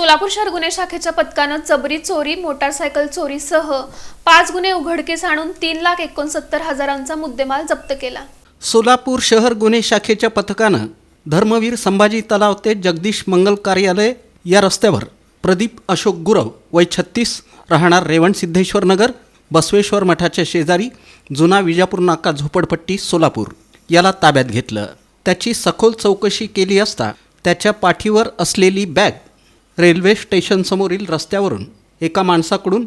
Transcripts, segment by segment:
सोलापूर शहर गुन्हे शाखेच्या पथकानं चबरी चोरी मोटारसायकल चोरीसह पाच गुन्हे उघडकीस आणून तीन लाख एकोणसत्तर हजारांचा मुद्देमाल जप्त केला. सोलापूर शहर गुन्हे शाखेच्या पथकानं धर्मवीर संभाजी तलाव ते जगदीश मंगल कार्यालय या रस्त्यावर प्रदीप अशोक गुरव वय छत्तीस राहणार रेवण सिद्धेश्वर नगर बसवेश्वर मठाच्या शेजारी जुना विजापूर नाका झोपडपट्टी सोलापूर. याला ताब्यात घेतलं. त्याची सखोल चौकशी केली असता त्याच्या पाठीवर असलेली बॅग रेल्वे स्टेशनसमोरील रस्त्यावरून एका माणसाकडून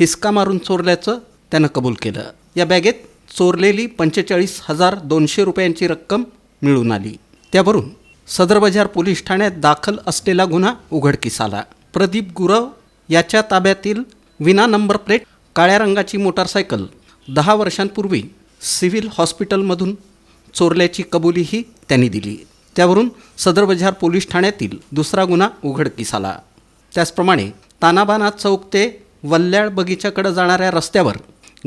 हिसका मारून चोरल्याचं त्यानं कबूल केलं. या बॅगेत चोरलेली पंचेचाळीस हजार दोनशे रुपयांची रक्कम मिळून आली. त्यावरून सदर बाजार पोलीस ठाण्यात दाखल असलेला गुन्हा उघडकीस आला. प्रदीप गुरव याच्या ताब्यातील विना नंबर प्लेट काळ्या रंगाची मोटारसायकल दहा वर्षांपूर्वी सिव्हिल हॉस्पिटलमधून चोरल्याची कबुलीही त्यांनी दिली. त्यावरून सदर बजार पोलीस ठाण्यातील दुसरा गुन्हा उघडकीस आला. त्याचप्रमाणे तानाबाना चौक ते वल्ल्याळ बगीच्याकडे जाणाऱ्या रस्त्यावर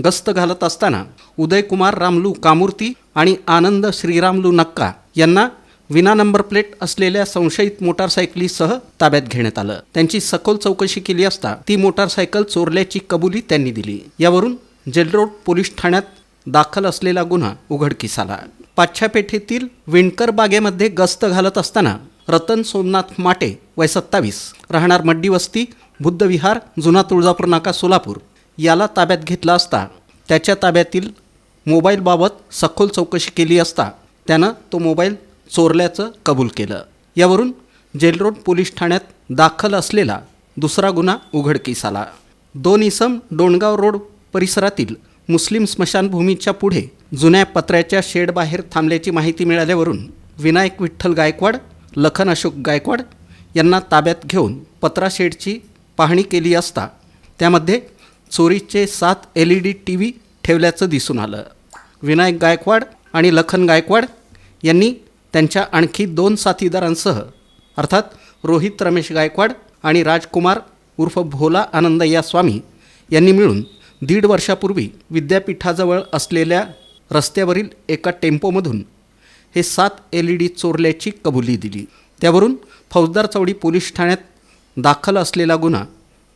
गस्त घालत असताना उदयकुमार रामलू कामूर्ती आणि आनंद श्रीरामलू नक्का यांना विना नंबर प्लेट असलेल्या संशयित मोटारसायकलीसह ताब्यात घेण्यात आलं. त्यांची सखोल चौकशी केली असता ती मोटारसायकल चोरल्याची कबुली त्यांनी दिली. यावरून जेलरोड पोलीस ठाण्यात दाखल असलेला गुन्हा उघडकीस आला. पाच्छापेठेतील विणकर बागेमध्ये गस्त घालत असताना रतन सोमनाथ माटे वय सत्तावीस राहणार मड्डी वस्ती बुद्धविहार जुना तुळजापूर नाका सोलापूर. याला ताब्यात घेतला असता त्याच्या ताब्यातील मोबाईलबाबत सखोल चौकशी केली असता त्यानं तो मोबाईल चोरल्याचं कबूल केलं. यावरून जेलरोड पोलीस ठाण्यात दाखल असलेला दुसरा गुन्हा उघडकीस आला. दोन इसम डोणगाव रोड परिसरातील मुस्लिम स्मशानभूमीच्या पुढे जुन्या पत्र्याच्या शेडबाहेर थांबल्याची माहिती मिळाल्यावरून विनायक विठ्ठल गायकवाड लखन अशोक गायकवाड यांना ताब्यात घेऊन पत्रा शेडची पाहणी केली असता त्यामध्ये चोरीचे सात L E D T V ठेवल्याचं दिसून आलं. विनायक गायकवाड आणि लखन गायकवाड यांनी त्यांच्या आणखी दोन साथीदारांसह अर्थात रोहित रमेश गायकवाड आणि राजकुमार उर्फ भोला आनंदय्या स्वामी यांनी मिळून दीड वर्षापूर्वी विद्यापीठाजवळ असलेल्या रस्त्यावरील एका टेम्पोमधून हे सात एल ई डी चोरल्याची कबुली दिली. त्यावरून फौजदार चौडी पोलीस ठाण्यात दाखल असलेला गुन्हा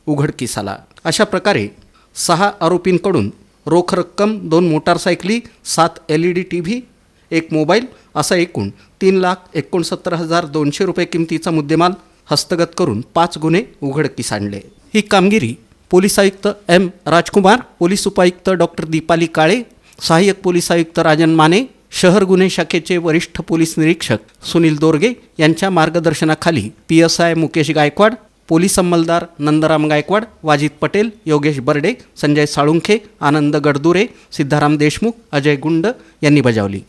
उघडकीस आला. अशा प्रकारे सहा आरोपींकडून रोख रक्कम दोन मोटारसायकली सात L E D T V एक मोबाईल असा एकूण तीन लाख एकोणसत्तर हजार दोनशे रुपये किमतीचा मुद्देमाल हस्तगत करून पाच गुन्हे उघडकीस आणले. ही कामगिरी पोलीस आयुक्त एम राजकुमार पोलीस उपायुक्त डॉक्टर दीपाली काळे सहाय्यक पोलीस आयुक्त राजन माने शहर गुन्हे शाखेचे वरिष्ठ पोलीस निरीक्षक सुनील दोरगे यांच्या मार्गदर्शनाखाली P S I Mukesh Gaikwad police अंमलदार Nandram Gaikwad Wajid Patel Yogesh Barde Sanjay Salunkhe Anand Gaddure Siddharam Deshmukh Ajay Gund यांनी बजावली.